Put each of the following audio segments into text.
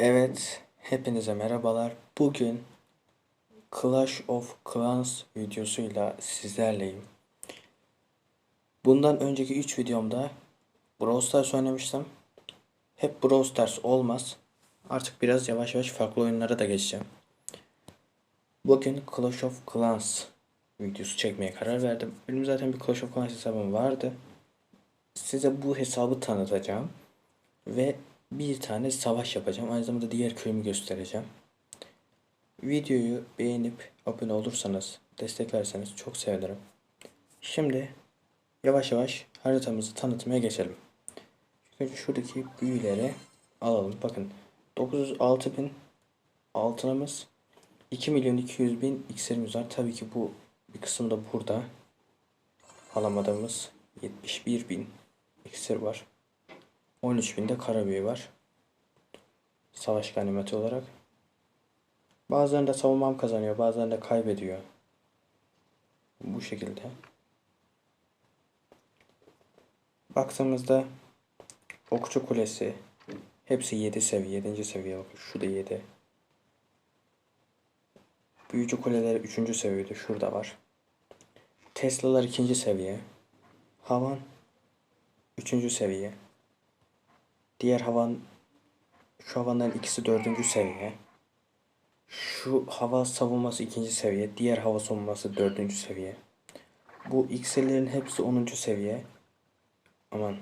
Evet, hepinize merhabalar. Bugün Clash of Clans videosuyla sizlerleyim. Bundan önceki 3 videomda Brawl Stars oynamıştım. Hep Brawl Stars olmaz. Artık biraz yavaş yavaş farklı oyunlara da geçeceğim. Bugün Clash of Clans videosu çekmeye karar verdim. Benim zaten bir Clash of Clans hesabım vardı. Size bu hesabı tanıtacağım. Ve bir tane savaş yapacağım. Aynı zamanda diğer köyümü göstereceğim. Videoyu beğenip abone olursanız, destek verseniz çok sevinirim. Şimdi yavaş yavaş haritamızı tanıtmaya geçelim. Önce şuradaki büyüleri alalım. Bakın 906 bin altınımız 2 milyon 200 bin iksirimiz var. Tabii ki bu bir kısmı da burada. Alamadığımız 71 bin iksir var. 13 binde kara büyü var. Savaş ganimeti olarak. Bazılarında savunmam kazanıyor, bazılarında kaybediyor. Bu şekilde. Baktığımızda Okçu Kulesi hepsi 7 seviye, 7. seviye bakın. Şu da 7. Büyücü Kuleleri 3. seviyede şurada var. Tesla'lar 2. seviye. Havan 3. seviye. Diğer havan şu havanların ikisi dördüncü seviye. Şu hava savunması ikinci seviye. Diğer hava savunması dördüncü seviye. Bu iksirlerin hepsi onuncu seviye. Aman.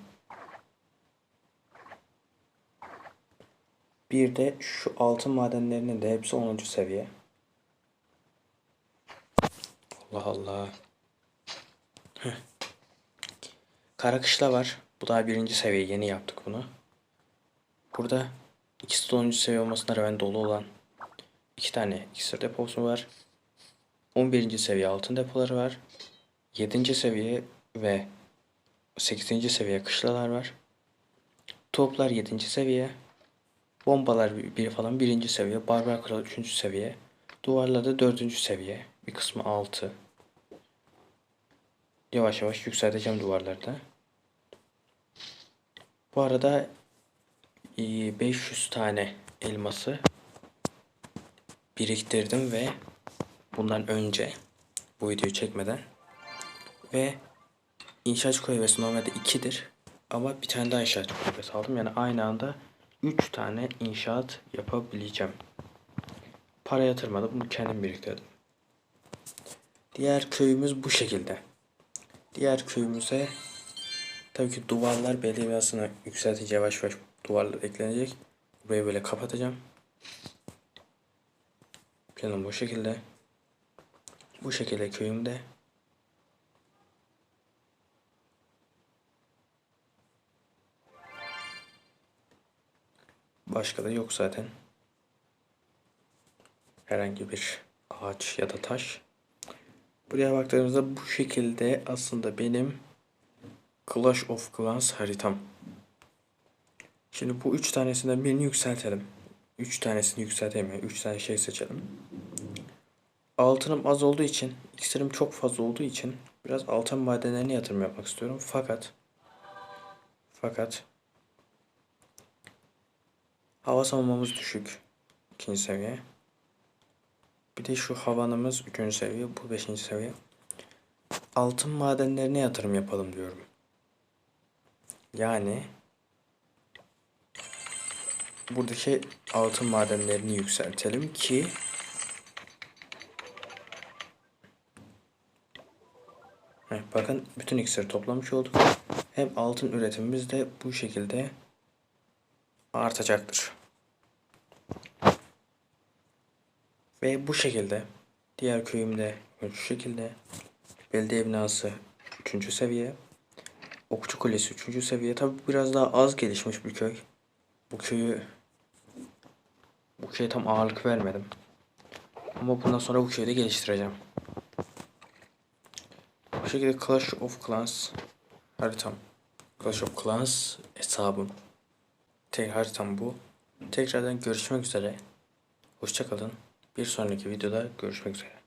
Bir de şu altın madenlerinin de hepsi onuncu seviye. Allah Allah. Heh. Karakışla var. Bu daha birinci seviye. Yeni yaptık bunu. Burada ikisi de 10. seviye olmasına rağmen dolu olan iki tane iksir deposu var. 11. seviye altın depoları var. 7. seviye ve 8. seviye kışlalar var. Toplar 7. seviye. Bombalar bir falan 1. seviye. Barbar kral 3. seviye. Duvarlar da 4. seviye. Bir kısmı 6. Yavaş yavaş yükselteceğim duvarları da. Bu arada 500 tane elması biriktirdim ve bundan önce bu videoyu çekmeden ve inşaat kulübesi normalde 2'dir ama bir tane daha inşaat kulübesi aldım. Yani aynı anda 3 tane inşaat yapabileceğim. Para yatırmadım. Bunu kendim biriktirdim. Diğer köyümüz bu şekilde. Diğer köyümüze tabii ki duvarlar belediye binasını yükseltince yavaş yavaş duvarlar eklenecek. Burayı böyle kapatacağım. Planım bu şekilde. Bu şekilde köyümde. Başka da yok zaten. Herhangi bir ağaç ya da taş. Buraya baktığımızda bu şekilde aslında benim Clash of Clans haritam. Şimdi bu üç tanesinden birini yükseltelim. Üç tanesini yükseltemiyor. Üç tane şey seçelim. Altınım az olduğu için, iksirim çok fazla olduğu için biraz altın madenlerine yatırım yapmak istiyorum. Fakat fakat hava savunmamız düşük. ikinci seviye. Bir de şu havanımız üçüncü seviye. Bu beşinci seviye. Altın madenlerine yatırım yapalım diyorum. Yani buradaki altın madenlerini yükseltelim ki Heh, bakın bütün iksiri toplamış olduk. Hem altın üretimimiz de bu şekilde artacaktır. Ve bu şekilde diğer köyümde şu şekilde belediye binası 3. seviye Okçu Kulesi 3. seviye. Tabi biraz daha az gelişmiş bir köy. Bu köyü bu köye tam ağırlık vermedim. Ama bundan sonra bu köyü de geliştireceğim. Bu şekilde Clash of Clans haritam. Clash of Clans hesabım. Tek haritam bu. Tekrardan görüşmek üzere. Hoşçakalın. Bir sonraki videoda görüşmek üzere.